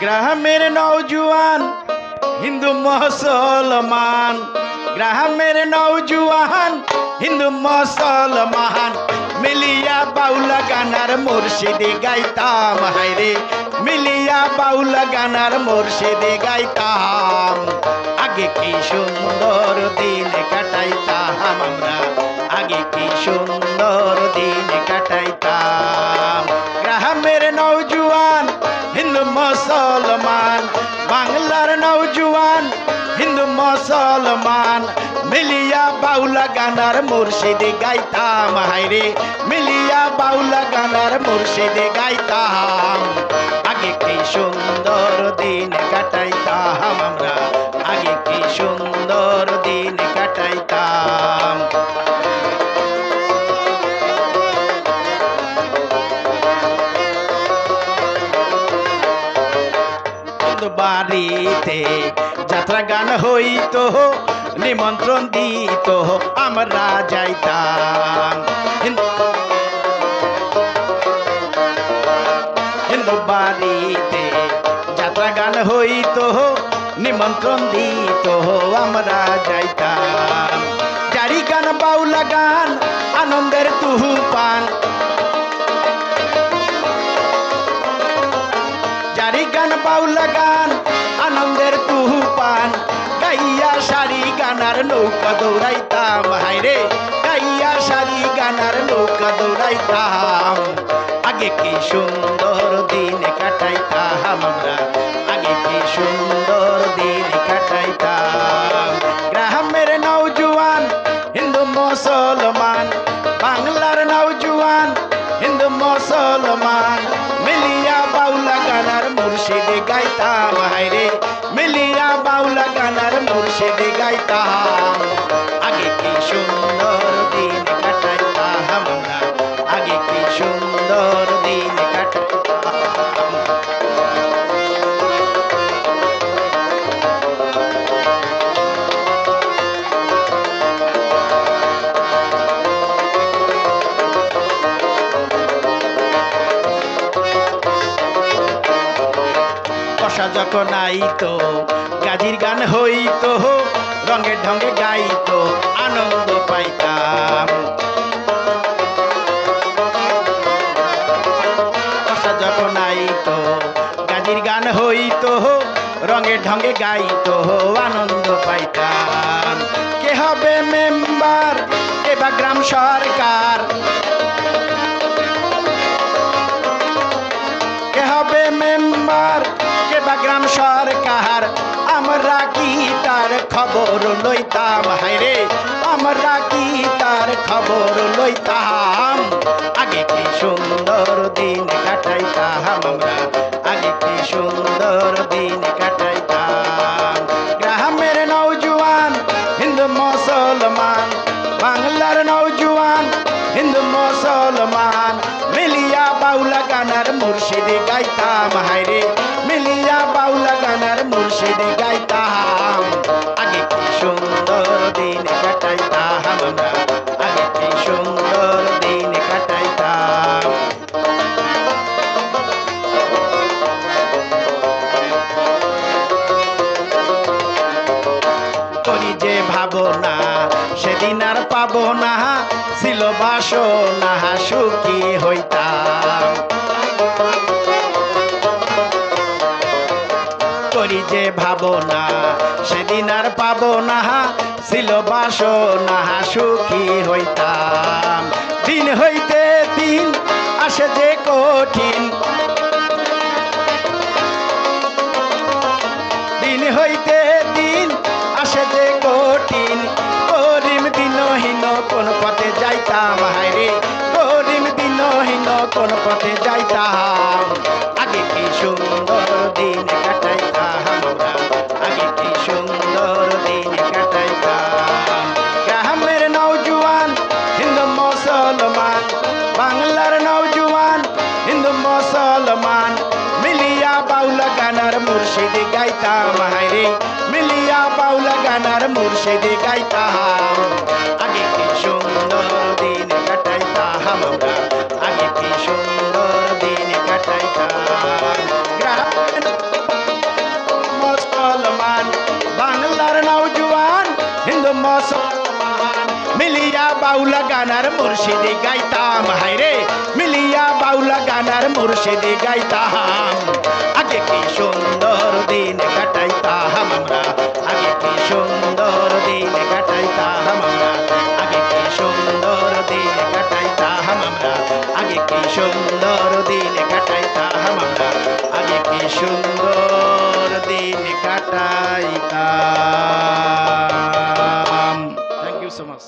গ্রামের নৌজুয়ান হিন্দু মুসলমান। গ্রামের নৌজুয়ান হিন্দু মুসলমান। মিলিয়া বাউলা গানার মুর্শিদে গাইতাম হাইরে মিলিয়া বাউলা গানার মুর্শিদে গাইতাম। আগে কি সুন্দর দিন কাটাইতাম আমরা। আগে কি সুন্দর দিন কাটাইতাম। গ্রামের নৌজুয়ান হিন্দু মুসলমান, বাংলার নৌজুয়ান হিন্দু মুসলমান, মিলিয়া বাউলা গানার মুর্শিদে গাইতাম হাইরে মিলিয়া বাউলা গানার মুর্শিদে গাইতাম। আগে কি সুন্দর দিন কাটাইতাম আমরা, আগে কি সুন্দর দিন কাটাইতাম। বাড়িতে। যাত্রা গান হইতো, নিমন্ত্রণ দিত, আমরা যাইতাম। হিন্দু বাড়িতে যাত্রা গান হইতো, নিমন্ত্রণ দিত, আমরা যাইতাম। জারি গান বাউলা গান, আনন্দের তুহু পান বাউলা গান আনন্দের পান গাইয়া শাড়ি গানার নৌকা দৌড়াইতাম। হাইরে গাইয়া শাড়ি গানার নৌকা দৌড়াইতাম। আগে কি সুন্দর আগে কি সুন্দর দিন আগে কি সুন্দর দিন কাটাইতাম। যখন আইতো গাজির গান হইতো রঙে ঢঙ্গে গাইতো, আনন্দ পাইতাম। যখন আইতো গাজির গান হইতো, রঙে ঢঙ্গে গাইতো, আনন্দ পাইতাম। কে হবে মেম্বার? বা গ্রাম সরকার। কে হবে মেম্বার? কে বা গ্রাম সরকার। আমরা কি তার খবর লইতাম? হাইরে আমরা কি তার খবর লইতাম? আগে কি সুন্দর দিন কাটাইতাম আমরা? আগে কি সুন্দর দিন কাটাইতাম? গ্রামের নৌজুয়ান হিন্দু মুসলমান, বাংলার নৌজুয়ান হিন্দু মুসলমান, মিলিয়া বাউলা গানার মুর্শিদে গাইতাম। হাইরে দিন কাটাইতাম আমরা। আগে কি সুন্দর দিন কাটাইতাম। করি যে ভাবনা সেদিন আর পাবো না, ছিল বাসনা সুখী হইতাম। করি যে ভাবনা, সেদিন আর পাবো না ছিল বাসনা, সুখী হইতাম। দিন হইতে দিন আসে যে কঠিন। দিন হইতে দিন আসে যে কঠিন। করিম দিনহীন কোন পথে যাইতাম হায়রে করিম দিনহীন কোন পথে যাইতাম। আগে কি সুন্দর দিন বাউলা গানার মুর্শিদি গাইতাম হাইরে মিলিয়া বাউলা গানার মুর্শিদি গাইতাম। আগে কি সুন্দর দিন কাটাইতাম আমরা। বাউলা গানার মুর্শিদি গাইতাম, হায়রে। মিলিয়া বাউলা গানার মুর্শিদি গাইতাম। আগে কি সুন্দর দিন কাটাইতাম আমরা। আগে কি সুন্দর দিন কাটাইতাম আমরা। আগে কি সুন্দর দিন কাটাইতাম আমরা। আগে কি সুন্দর দিন কাটাইতাম আমরা। আগে কি সুন্দর দিন কাটাইতাম। Thank you so much